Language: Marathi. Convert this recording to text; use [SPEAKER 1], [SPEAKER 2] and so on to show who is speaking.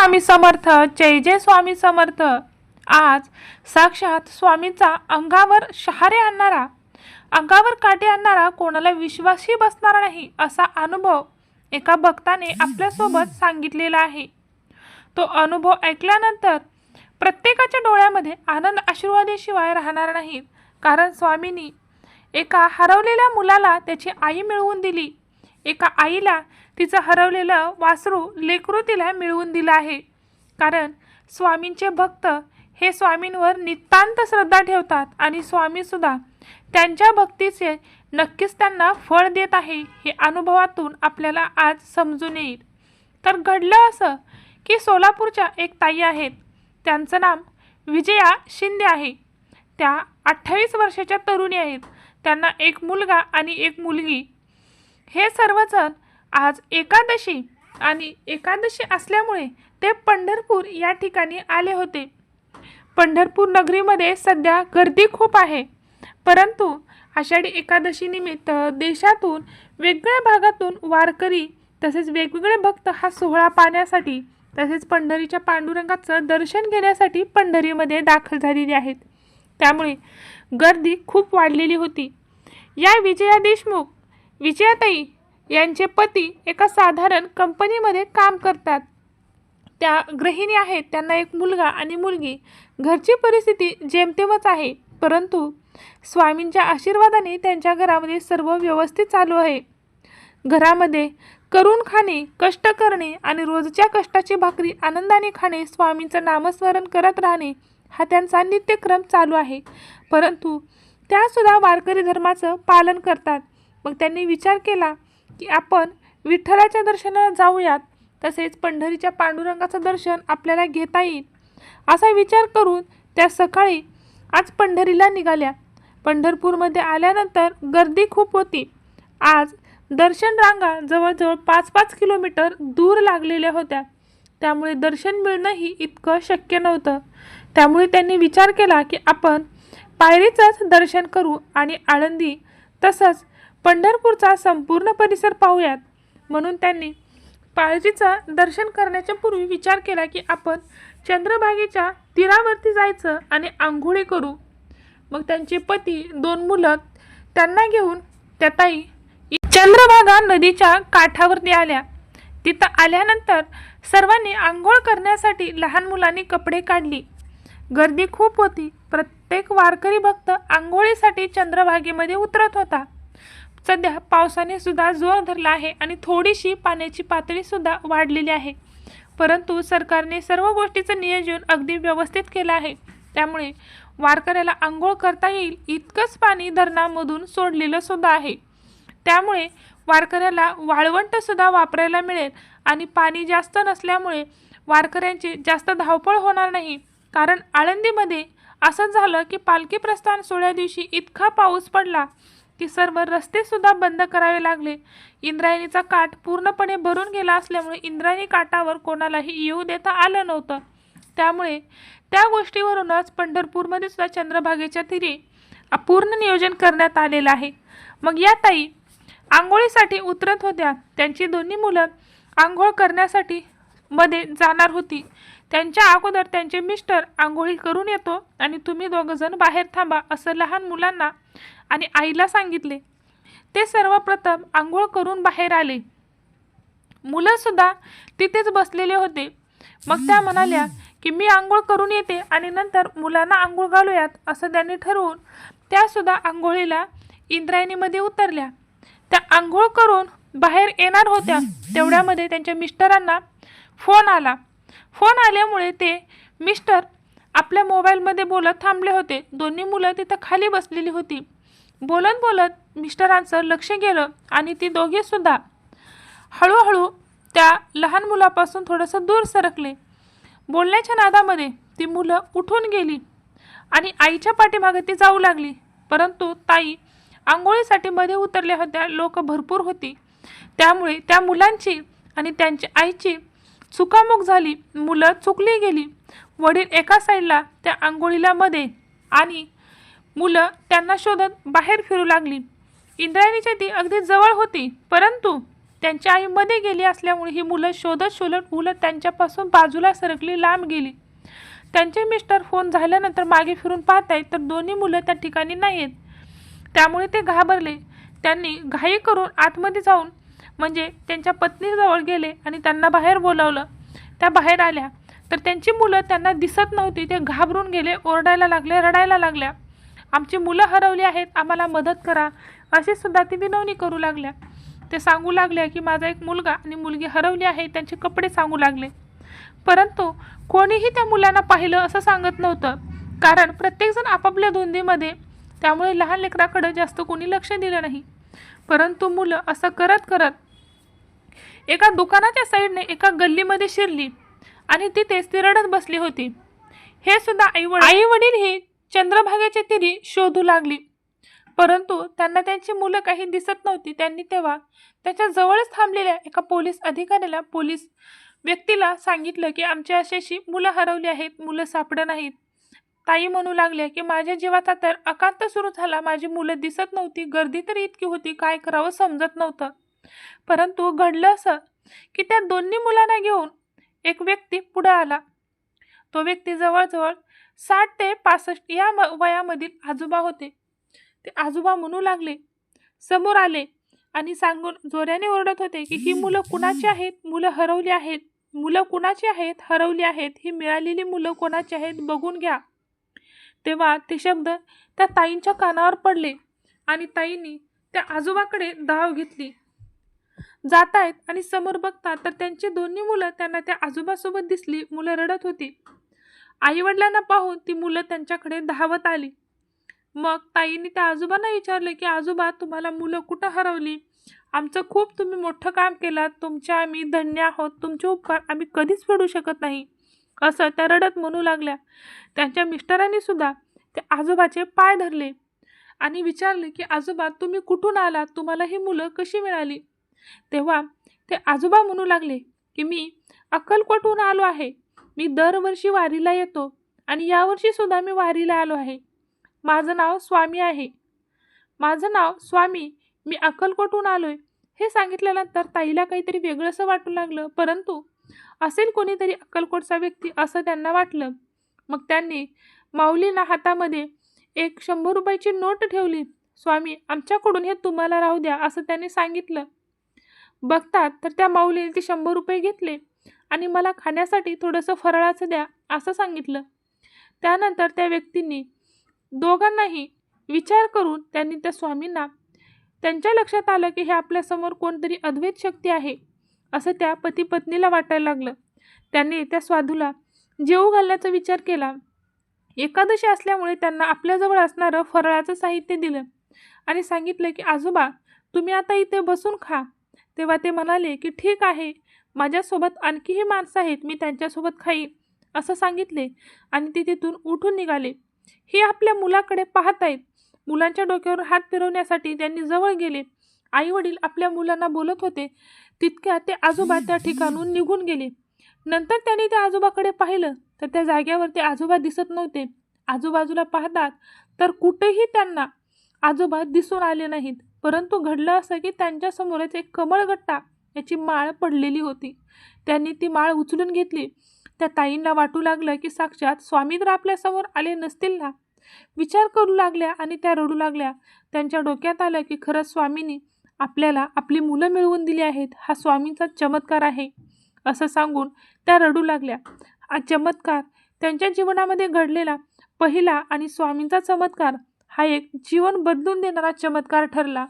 [SPEAKER 1] स्वामी समर्थ जय जय स्वामी समर्थ. आज साक्षात स्वामींचा अंगावर शहारे आणणारा अंगावर काटे आणणारा कोणाला विश्वासही बसणार नाही असा अनुभव एका भक्ताने आपल्यासोबत सांगितलेला आहे. तो अनुभव ऐकल्यानंतर प्रत्येकाच्या डोळ्यामध्ये आनंद आशीर्वादेशिवाय राहणार नाही. कारण स्वामींनी एका हरवलेल्या मुलाला त्याची आई मिळवून दिली. एका आईला तिचं हरवलेलं वासरू लेकरू तिला मिळवून दिलं आहे. कारण स्वामींचे भक्त हे स्वामींवर नितांत श्रद्धा ठेवतात आणि स्वामीसुद्धा त्यांच्या भक्तीचे नक्कीच त्यांना फळ देत आहे हे अनुभवातून आपल्याला आज समजून येईल. तर घडलं असं की सोलापूरच्या एक ताई आहेत. त्यांचं नाव विजया शिंदे आहे. त्या अठ्ठावीस वर्षाच्या तरुणी आहेत. त्यांना एक मुलगा आणि एक मुलगी. हे सर्वजण आज एकादशी आणि एकादशी असल्यामुळे ते पंढरपूर या ठिकाणी आले होते. पंढरपूर नगरीमध्ये सध्या गर्दी खूप आहे. परंतु आषाढी एकादशीनिमित्त देशातून वेगवेगळ्या भागातून वारकरी तसेच वेगवेगळे भक्त हा सोहळा पाहण्यासाठी तसेच पंढरीच्या पांडुरंगाचं दर्शन घेण्यासाठी पंढरीमध्ये दाखल झालेले आहेत. त्यामुळे गर्दी खूप वाढलेली होती. या विजया देशमुख विजयाताई यांचे पती एका साधारण कंपनीमध्ये काम करतात. त्या गृहिणी आहेत. त्यांना एक मुलगा आणि मुलगी. घरची परिस्थिती जेमतेमच आहे. परंतु स्वामींच्या आशीर्वादाने त्यांच्या घरामध्ये सर्व व्यवस्थित चालू आहे. घरामध्ये करून खाणे कष्ट करणे आणि रोजच्या कष्टाची भाकरी आनंदाने खाणे स्वामींचं नामस्मरण करत राहणे हा त्यांचा नित्यक्रम चालू आहे. परंतु त्यासुद्धा वारकरी धर्माचं पालन करतात. मग त्यांनी विचार केला की आपण विठ्ठलाच्या दर्शनाला जाऊयात तसेच पंढरीच्या पांडुरंगाचं दर्शन आपल्याला घेता येईल. असा विचार करून त्या सकाळी आज पंढरीला निघाल्या. पंढरपूरमध्ये आल्यानंतर गर्दी खूप होती. आज दर्शन रांगा जवळजवळ पाच पाच किलोमीटर दूर लागलेल्या होत्या. त्यामुळे दर्शन मिळणंही इतकं शक्य नव्हतं. त्यामुळे त्यांनी विचार केला की आपण पायरीचंच दर्शन करू आणि आळंदी तसंच पंढरपूरचा संपूर्ण परिसर पाहूयात. म्हणून त्यांनी पाळजीचं दर्शन करण्याच्या पूर्वी विचार केला की आपण चंद्रभागेच्या तीरावरती जायचं आणि आंघोळी करू. मग त्यांचे पती दोन मुलं त्यांना घेऊन त्या ताई चंद्रभागा नदीच्या काठावरती आल्या. तिथं आल्यानंतर सर्वांनी आंघोळ करण्यासाठी लहान मुलांनी कपडे काढली. गर्दी खूप होती. प्रत्येक वारकरी भक्त आंघोळीसाठी चंद्रभागेमध्ये उतरत होता. सध्या पावसाने सुद्धा जोर धरला आहे आणि थोडीशी पाण्याची पातळी सुद्धा वाढलेली आहे. परंतु सरकारने सर्व गोष्टीचं नियोजन अगदी व्यवस्थित केलं आहे. त्यामुळे वारकऱ्याला आंघोळ करता येईल इतकंच पाणी धरणामधून सोडलेलं सुद्धा आहे. त्यामुळे वारकऱ्याला वाळवंट सुद्धा वापरायला मिळेल आणि पाणी जास्त नसल्यामुळे वारकऱ्यांची जास्त धावपळ होणार नाही. कारण आळंदीमध्ये असंच झालं की पालखी प्रस्थान सोळ्या दिवशी इतका पाऊस पडला की सर्व रस्तेसुद्धा बंद करावे लागले. इंद्रायणीचा काठ पूर्णपणे भरून गेला असल्यामुळे इंद्रायणी काठावर कोणालाही येऊ देता आलं नव्हतं. त्यामुळे त्या गोष्टीवरूनच पंढरपूरमध्ये सुद्धा चंद्रभागेच्या तिरी पूर्ण नियोजन करण्यात आलेलं आहे. मग या ताई आंघोळीसाठी उतरत होत्या. त्यांची दोन्ही मुलं आंघोळ करण्यासाठी मध्ये जाणार होती. त्यांच्या अगोदर त्यांचे मिस्टर आंघोळी करून येतो आणि तुम्ही दोघंजण बाहेर थांबा असं लहान मुलांना आणि आईला सांगितले. ते सर्वप्रथम आंघोळ करून बाहेर आले. मुलंसुद्धा तिथेच बसलेले होते. मग त्या म्हणाल्या की मी आंघोळ करून येते आणि नंतर मुलांना आंघोळ घालूयात असं त्यांनी ठरवून त्यासुद्धा आंघोळीला इंद्रायणीमध्ये उतरल्या. त्या आंघोळ करून बाहेर येणार होत्या. तेवढ्यामध्ये त्यांच्या मिस्टरांना फोन आला. फोन आल्यामुळे ते मिस्टर आपल्या मोबाईलमध्ये बोलत थांबले होते. दोन्ही मुलं तिथं खाली बसलेली होती. बोलत बोलत मिस्टरांचं लक्ष गेलं आणि ती दोघेसुद्धा हळूहळू त्या लहान मुलापासून थोडंसं दूर सरकले. बोलण्याच्या नादामध्ये ती मुलं उठून गेली आणि आईच्या पाठीमागे ती जाऊ लागली. परंतु ताई आंघोळीसाठी मध्ये उतरल्या होत्या. लोक भरपूर होती. त्यामुळे त्या मुलांची आणि त्यांच्या आईची चुकामुक झाली मुलं चुकली गेली. वडील एका साईडला त्या आंघोळीला मध्ये आणि मुलं त्यांना शोधत बाहेर फिरू लागली. इंद्रायणीच्या ती अगदी जवळ होती परंतु त्यांची आई मध्ये गेली असल्यामुळे ही मुलं शोधत शोधत मुलं त्यांच्यापासून बाजूला सरकली लांब गेली. त्यांचे मिस्टर फोन झाल्यानंतर मागे फिरून पाहत आहेत तर दोन्ही मुलं त्या ठिकाणी नाही आहेत त्यामुळे ते घाबरले. त्यांनी घाई करून आतमध्ये जाऊन म्हणजे त्यांच्या पत्नीजवळ गेले आणि त्यांना बाहेर बोलावलं. त्या बाहेर आल्या. तर त्यांची मुलं त्यांना दिसत नव्हती. ते घाबरून गेले ओरडायला लागले रडायला लागल्या. आमची मुलं हरवली आहेत आम्हाला मदत करा. अशी सुद्धा ती विनवणी करू लागल्या. ते सांगू लागल्या की माझा एक मुलगा आणि मुलगी हरवली आहे त्यांचे कपडे सांगू लागले. परंतु कोणीही त्या मुलांना पाहिलं असं सांगत नव्हतं. कारण प्रत्येकजण आपापल्या धुंदीमध्ये. त्यामुळे लहान लेकराकडं जास्त कोणी लक्ष दिलं नाही. परंतु मुलं असं करत करत एका दुकानाच्या साईडने एका गल्लीमध्ये शिरली आणि तिथेच ती रडत बसली होती. हे सुद्धा आई आई वडील ही चंद्रभागेच्या तिरी शोधू लागली. परंतु त्यांना त्यांची मुलं काही दिसत नव्हती. त्यांनी तेव्हा त्याच्या जवळच थांबलेल्या एका पोलीस अधिकाऱ्याला पोलीस व्यक्तीला सांगितलं की आमच्या अशाशी मुलं हरवली आहेत मुलं सापडं नाहीत. ताई म्हणू लागल्या की माझ्या जीवाचा तर अकांत सुरू झाला. माझी मुलं दिसत नव्हती. गर्दी तर इतकी होती. काय करावं समजत नव्हतं. परंतु घडलं असं की त्या दोन्ही मुलांना घेऊन एक व्यक्ती पुढे आला. तो व्यक्ती जवळजवळ साठ ते पासष्ट या म- वयामधील आजोबा होते. ते आजोबा म्हणू लागले समोर आले आणि सांगून जोऱ्याने ओरडत होते की ही मुलं कुणाची आहेत? मुलं हरवली आहेत. मुलं कुणाची आहेत? हरवली आहेत. ही मिळालेली मुलं कोणाची आहेत? बघून घ्या. तेव्हा ते शब्द त्या ताईंच्या कानावर पडले आणि ताईंनी त्या आजोबाकडे धाव घेतली. जात आहेत आणि समोर बघतात तर त्यांची दोन्ही मुलं त्यांना त्या आजोबासोबत दिसली मुलं रडत होती. आईवडिलांना पाहून ती मुलं त्यांच्याकडे धावत आली. मग ताईंनी त्या आजोबांना विचारले की आजोबा तुम्हाला मुलं कुठं हरवली? आमचं खूप तुम्ही मोठं काम केलं तुमच्या आम्ही धन्य आहोत तुमचे उपकार आम्ही कधीच फेडू शकत नाही. असं त्या रडत म्हणू लागल्या. त्यांच्या मिस्टरांनी सुद्धा ते आजोबाचे पाय धरले आणि विचारले की आजोबा तुम्ही कुठून आलात? तुम्हाला ही मुलं कशी मिळाली? तेव्हा ते आजोबा म्हणू लागले की मी अक्कलकोटहून आलो आहे. मी दरवर्षी वारीला येतो आणि यावर्षीसुद्धा मी वारीला आलो आहे. माझं नाव स्वामी आहे. माझं नाव स्वामी मी अक्कलकोटहून आलो आहे हे सांगितल्यानंतर ताईला काहीतरी वेगळंसं वाटू लागलं. परंतु असेल कोणीतरी अक्कलकोटचा व्यक्ती असं त्यांना वाटलं. मग त्यांनी माऊलींना हातामध्ये एक शंभर रुपयाची नोट ठेवली. स्वामी आमच्याकडून हे तुम्हाला राहू द्या असं त्यांनी सांगितलं. बघतात तर त्या माऊलीने ते शंभर रुपये घेतले आणि मला खाण्यासाठी थोडंसं फराळाचं द्या असं सांगितलं. त्यानंतर त्या व्यक्तींनी दोघांनाही विचार करून त्यांनी त्या स्वामींना त्यांच्या लक्षात आलं की हे आपल्यासमोर कोणतरी अद्वैत शक्ती आहे असं त्या पती पत्नीला वाटायला लागलं. त्यांनी त्या स्वाधूला जेवू घालण्याचा विचार केला. एकादशी असल्यामुळे त्यांना आपल्याजवळ असणारं फराळाचं साहित्य दिलं आणि सांगितलं की आजोबा तुम्ही आता इथे बसून खा तेव्हा ते म्हणाले की ठीक आहे माझ्यासोबत आणखीही माणसं आहेत मी त्यांच्यासोबत खाईन असं सांगितले. आणि ते तिथून उठून निघाले. हे आपल्या मुलाकडे पाहत आहेत मुलांच्या डोक्यावर हात फिरवण्यासाठी त्यांनी जवळ गेले. आई वडील आपल्या मुलांना बोलत होते. तितक्या ते आजोबा त्या ठिकाणून निघून गेले. नंतर त्यांनी त्या आजोबाकडे पाहिलं तर त्या जाग्यावर ते आजोबा दिसत नव्हते. आजूबाजूला पाहतात तर कुठेही त्यांना आजोबा दिसून आले नाहीत. परंतु घडलं असं की त्यांच्यासमोरच एक कमळगट्टा याची माळ पडलेली होती. त्यांनी ती माळ उचलून घेतली. त्या ताईंना वाटू लागलं की साक्षात स्वामी तर आपल्यासमोर आले नसतील ना? विचार करू लागल्या आणि त्या रडू लागल्या. त्यांच्या डोक्यात आलं की खरंच स्वामींनी आपल्याला आपली मुलं मिळवून दिली आहेत. हा स्वामींचा चमत्कार आहे असं सांगून त्या रडू लागल्या. हा चमत्कार त्यांच्या जीवनामध्ये घडलेला पहिला आणि स्वामींचा चमत्कार हा एक जीवन बदलून देणारा चमत्कार ठरला.